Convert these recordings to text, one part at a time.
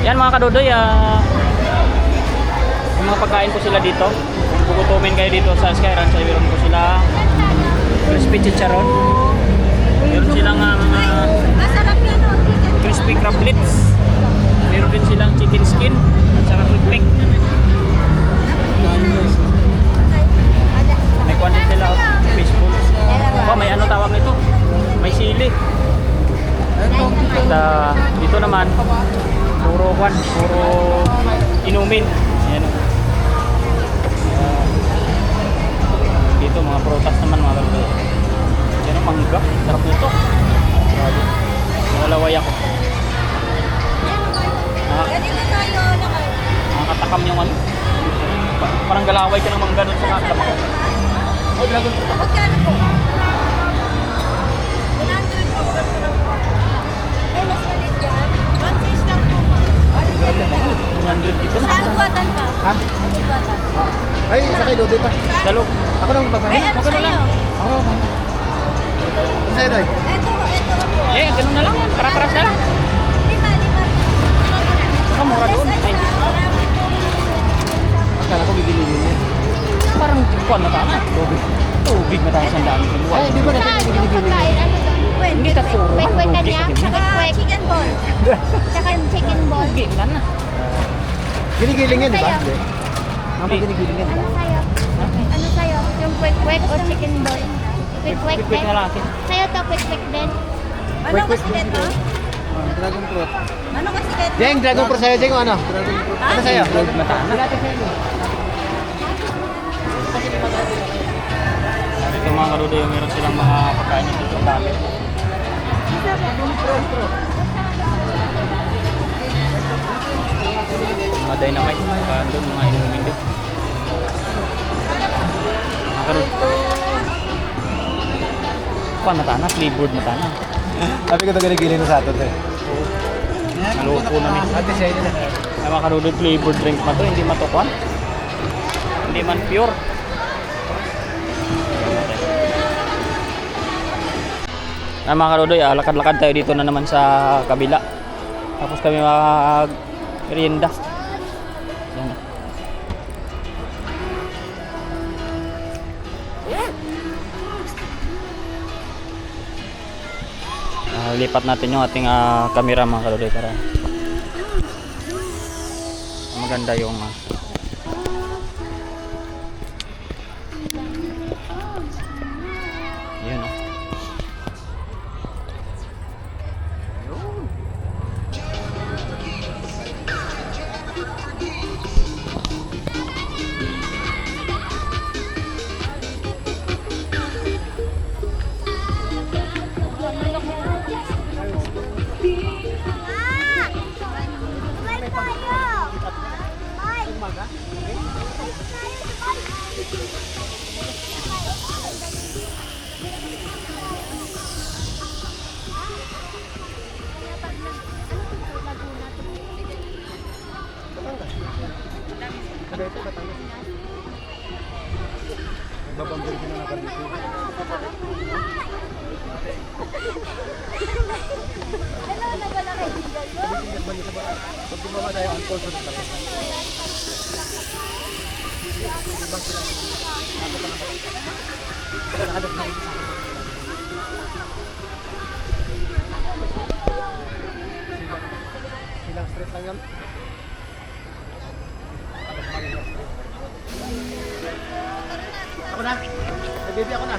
Yan mga kadodoy, ah, yung mga pagkain ko sila dito. Kung kayo dito sa Sky Ranch, ay meron ko sila crispy chicharon. Meron silang o. crispy crablets. Meron din silang chicken skin at saka quick May kwan din sila, oh. Oh, may ano tawag nito? May sili. At ah, dito naman, puro kwan, puro inumin. Dalo. Ako nang babae. Eh, ano sa'yo? Ako nang Ano sa'yo, Doy? Ito, ito. Eh, ganun na lang yan. Para-paras na lang. Lima, lima. Saka mura doon. Ay, Akala ko bibili yun yan. parang kwan na tama. Tubig. Tubig na tayo sa dami. Ay, di ba natin hindi binibili yun? Hindi ka puro. Kwek-kwek Tubig kanya, sa ganyan. kwek-kwek. Chicken ball. Yung chicken ball. Tubig na na. Ginigiling yan, di ba? Sa'yo. Hindi. Mama, ginigiling yan, di Ano ba? sa'yo? Ano Yung kwek-kwek o chicken ball? Kwek-kwek Quick din? Sa'yo to kwek-kwek din? Ano kasi nito? Oh, Dragon fruit. Ano kasi nito? Jeng, dragon fruit sa'yo, Jeng, ano? Dragon fruit. Ano sa'yo? Na tama. Wala tayo sa'yo. Ito mga karudo yung meron silang mga pagkain dito. Ang dami. Mga dynamite. Mga doon, mga inumin din. Karudo. Kuan na tana, flavored na tana. Sabi ko ito ginigiling na sa ato, eh. Naloko namin. Ate sa'yo na. Ay mga karudo, flavored drink pa to. Hindi matukuan. Hindi man pure. Ay mga karudoy, ah, lakad-lakad tayo dito na naman sa kabila. Tapos kami mag Ah, lipat natin yung ating ah, camera mga karudoy para maganda yung ah, bumaba tayo, ang call sa tapos na. Silang street lang yan. Ako na. Ay, baby, ako na.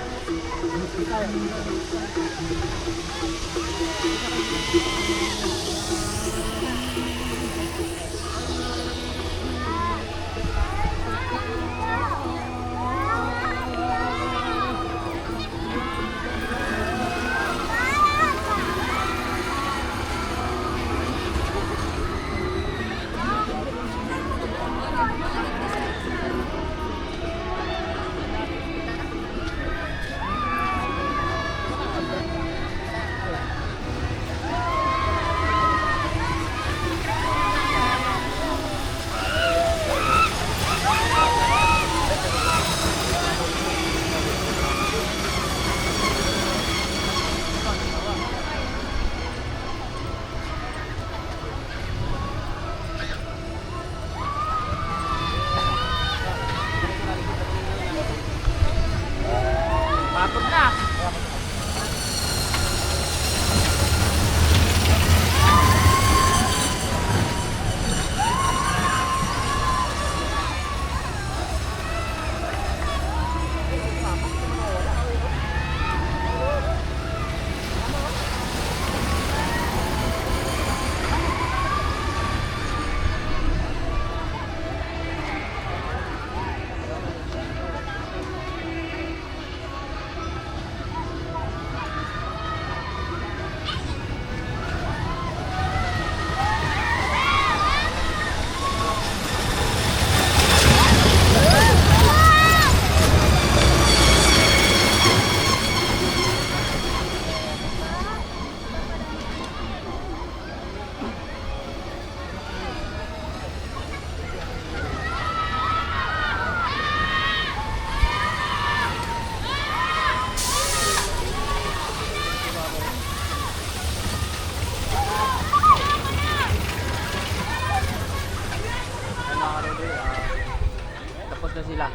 Sila.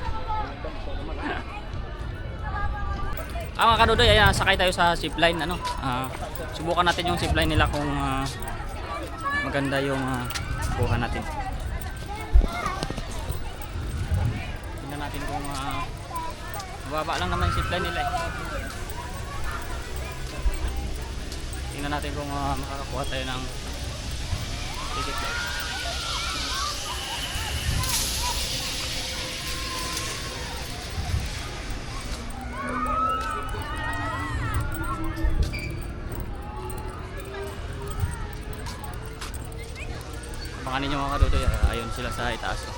Ah, mga kadudoy, ayan, sakay tayo sa zipline, ano. Ah, subukan natin yung zipline nila kung ah, maganda yung uh, buha natin. Tingnan natin kung uh, mababa lang naman yung zipline nila eh. Tingnan natin kung ah, makakakuha tayo ng ticket lang. Baka ninyo mga kadudoy, ah, ayun sila sa itaas. Oh.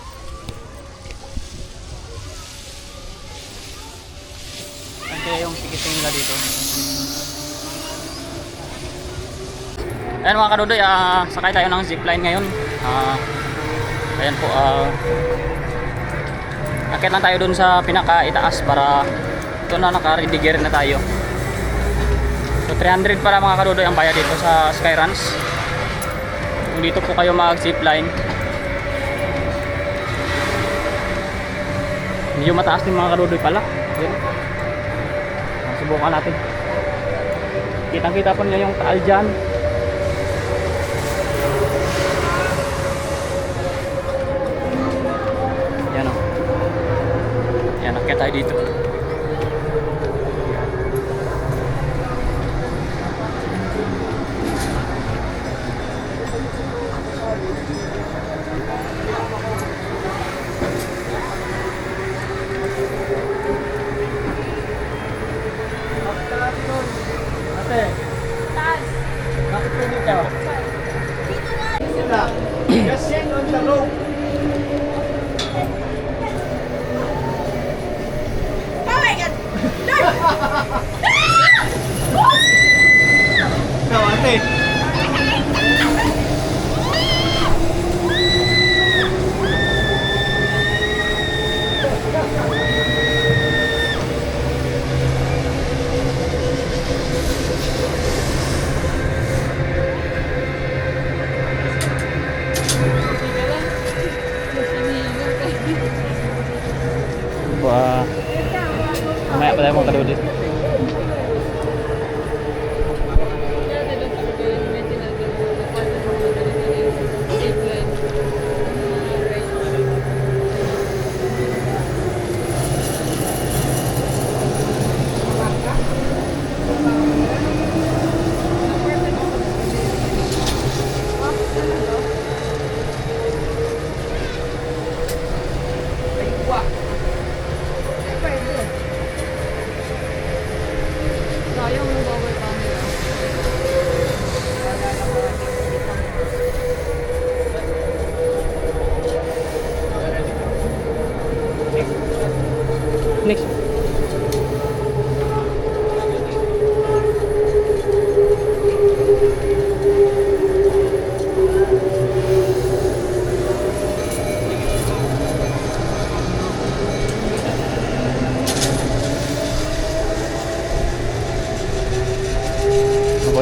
Ano kaya yung ticketing nila dito? Ayan mga kadudoy, ah, sakay tayo ng zipline ngayon. Ah, ayan po, ah, akit lang tayo dun sa pinaka-itaas para ito na naka-redigger na tayo. So 300 para mga kadudoy ang bayad dito sa Skyruns. Kung dito po kayo mag-zipline, medyo mataas din mga kadudoy pala. Ah, Subukan natin. Kitang-kita po niya yung taal dyan. Yan o. Yan, nakita tayo dito.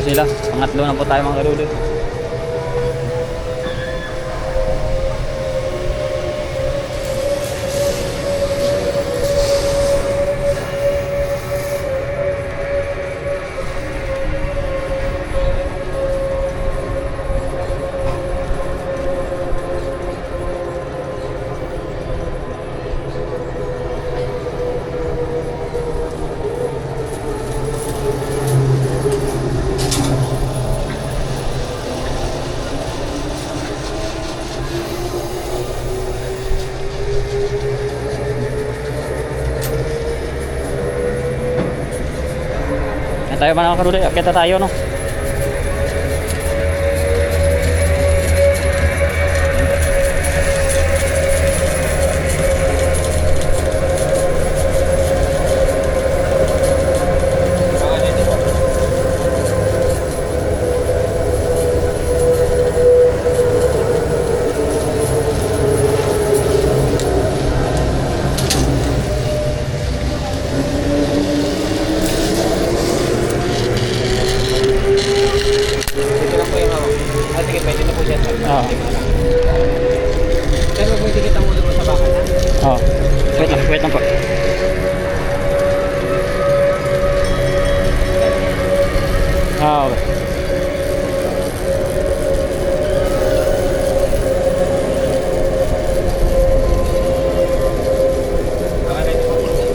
Sila? Pangatlo na po tayo mga karudit. Tayo mga karudit. Akita tayo no.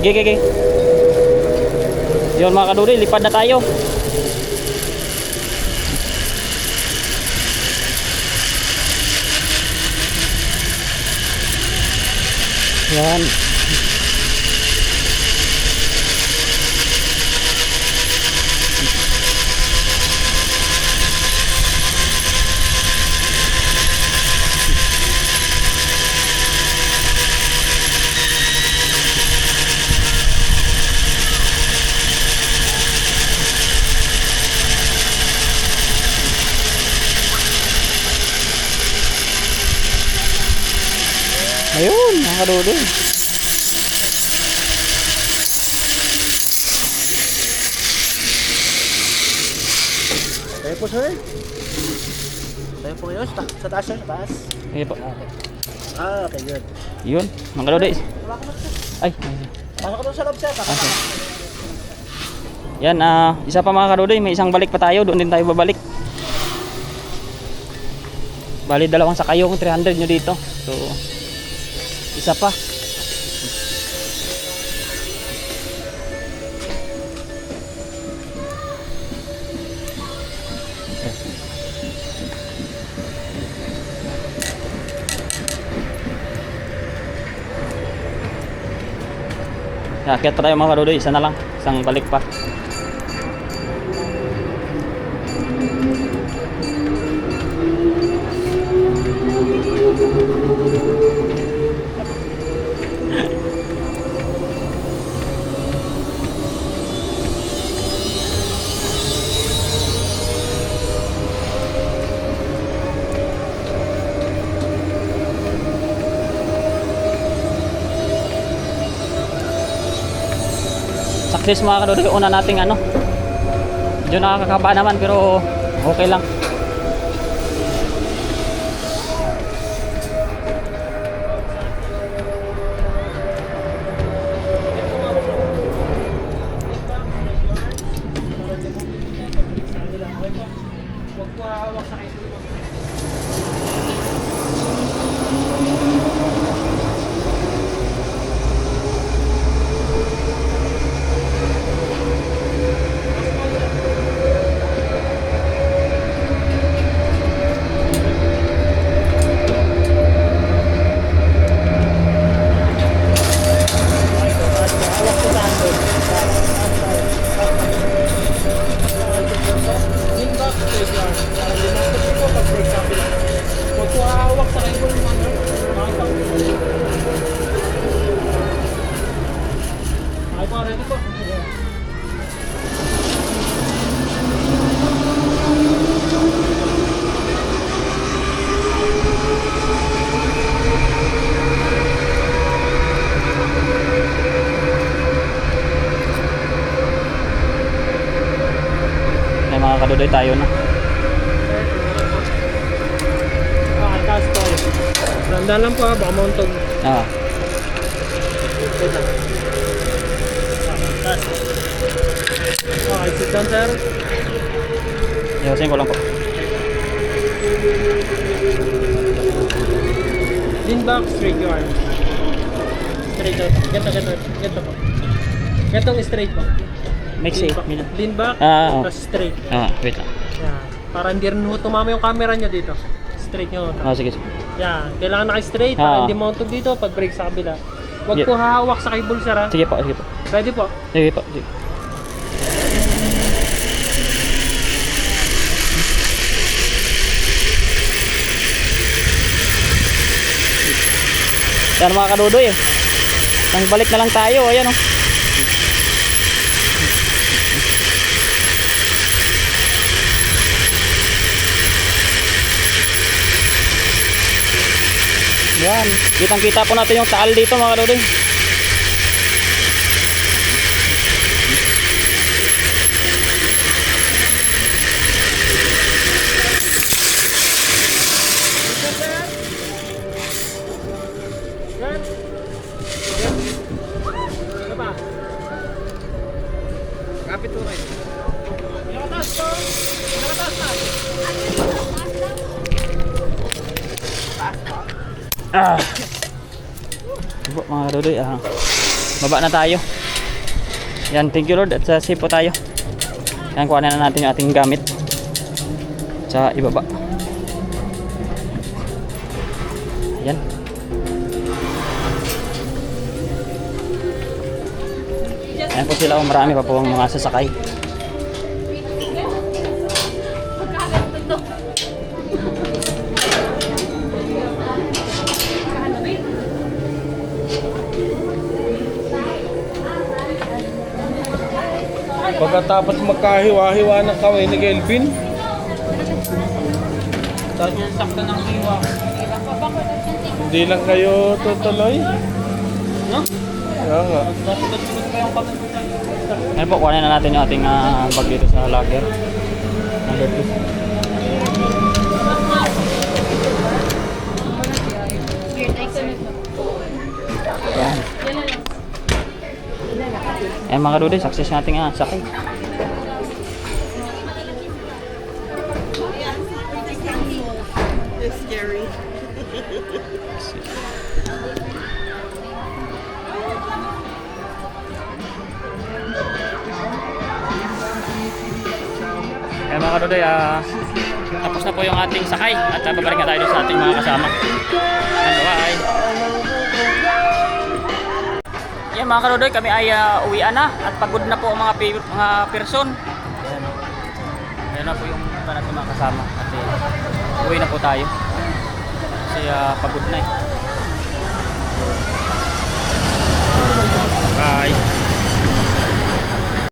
Gigi, gigi. Yun mga kaduri, lipad na tayo. Yan. Mga kaduri. Tayo po sir. Tayo po kayo. Sa, sa taas sir, sa taas. Ayun po. Ah, okay, good. Yun, mga kaduri. Ay, Pasok ka doon sa loob sir. Pasok ka. Yan, ah, isa pa mga kadudoy, may isang balik pa tayo, doon din tayo babalik. Bali, dalawang sakayong 300 nyo dito. So, isa pa. Akyat pa tayo mga kadudoy, isa na lang, isang balik pa. Success mga kadudoy, una nating ano. Medyo nakakakaba naman pero okay lang. Kadudoy tayo na. Okay, taas po. Tandaan lang po ha, baka mauntog. Ah, Wait lang. Taas. Okay, sit down sir. iwasin ko lang po. Lean back, straight your arms. Straight out. Ganto, ganto. Ganto po. Gantong straight po. Make Lean safe. back, lean back Ah, oh. tapos straight. Ah, wait lang. Yan. Para hindi rin tumama yung camera nyo dito. Straight nyo. Ah, sige. sige. Yan. Kailangan naka-straight Ah. para hindi mauntog dito pag brake sa kabila. Huwag Yeah. po hahawak sa cable sir ha. Sige po, sige po. Ready po. Sige po, sige. Yan mga kadudoy eh. Nang balik na lang tayo, ayan oh. Yan, kitang kita po natin yung taal dito mga kadudoy. Baba na tayo. Yan, thank you Lord at sa safe po tayo. Yan, kuha na natin yung ating gamit. Sa ibaba. Yan. Ayan po sila, oh, marami pa po ang mga sasakay. Pagkatapos magkahiwa-hiwa ng kaway ni Kelvin. Tapos sakto ng hiwa. Hindi lang kayo tutuloy. No? Kaya nga. Ayan po, kuha na natin yung ating ah, bag dito sa locker. Number 2. Ayan. Ayan mga dude, success nating ah, sakay. mga kanuday, uh, tapos na po yung ating sakay at uh, babalik na tayo sa ating mga kasama. And bye! Yan mga kanuday, kami ay uh, uwian na at pagod na po ang mga, pe- mga person. Ayan. Ayan na po yung iba natin mga kasama. At uh, uwi na po tayo. Kasi uh, pagod na eh. Bye!